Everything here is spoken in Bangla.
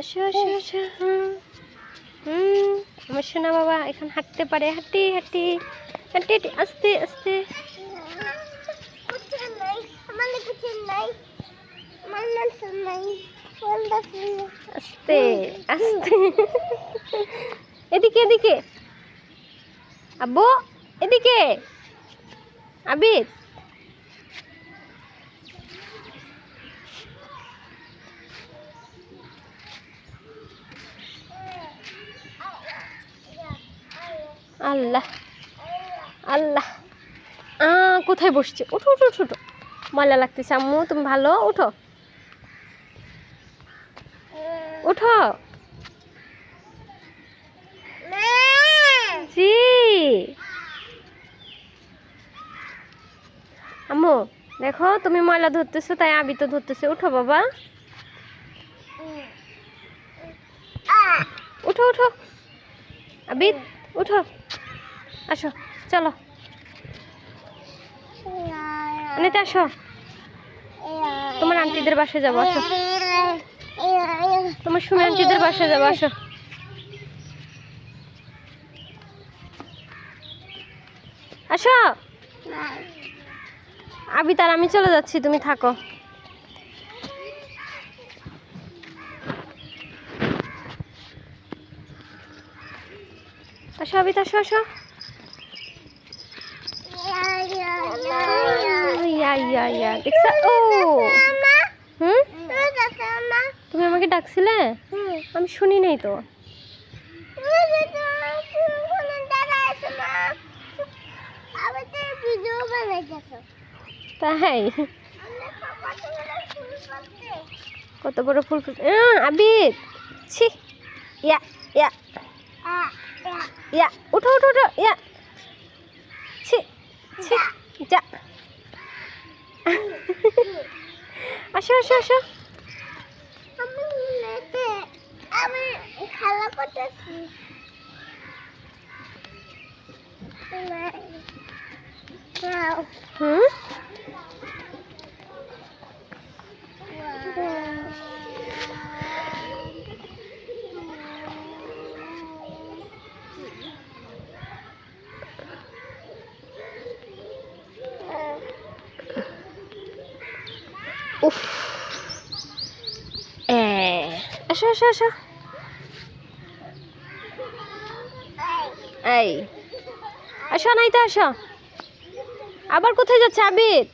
আসো আসো আসো। হুম আমার সোনা বাবা এখন হাঁটতে পারে। হাঁটি হাঁটি। হাঁটি হাঁটি। আস্তে আস্তে। আস্তে আস্তে। এদিকে এদিকে। আব্বু এদিকে। আবির। আল্লাহ আল্লাহ। আ কোথায় বসছে? উঠো উঠো উঠো উঠো ময়লা লাগতেছে আম্মু তুমি ভালো? উঠো উঠো জি। আম্মু দেখো তুমি ময়লা ধরতেছো তাই আবি তো ধরতেছে। উঠো বাবা। উঠো উঠো আবিদ উঠো। আসো, চলো। অনেতে, আসো। তোমার আন্টিদের বাসায় যাব, আসো। তোমার সুমি আন্টিদের বাসায় যাব, আসো। আসো। আবি তার আমি চলে যাচ্ছি, তুমি থাকো। আসো আবি আসো আসো তুমি আমাকে ডাকছিলে? আমি শুনি নাই তো। তাই? কত বড় ফুল আবির! ছি! ইয়া ইয়া। ইয়া উঠো উঠো উঠো ইয়া। ছি ছি যা। আসো আসো আসো। আমি নেটে খেলা করতেছি। হুম? উফ আসো আসো আসো এই আসো নাই তো আসো আবার কোথায় যাচ্ছে আবির?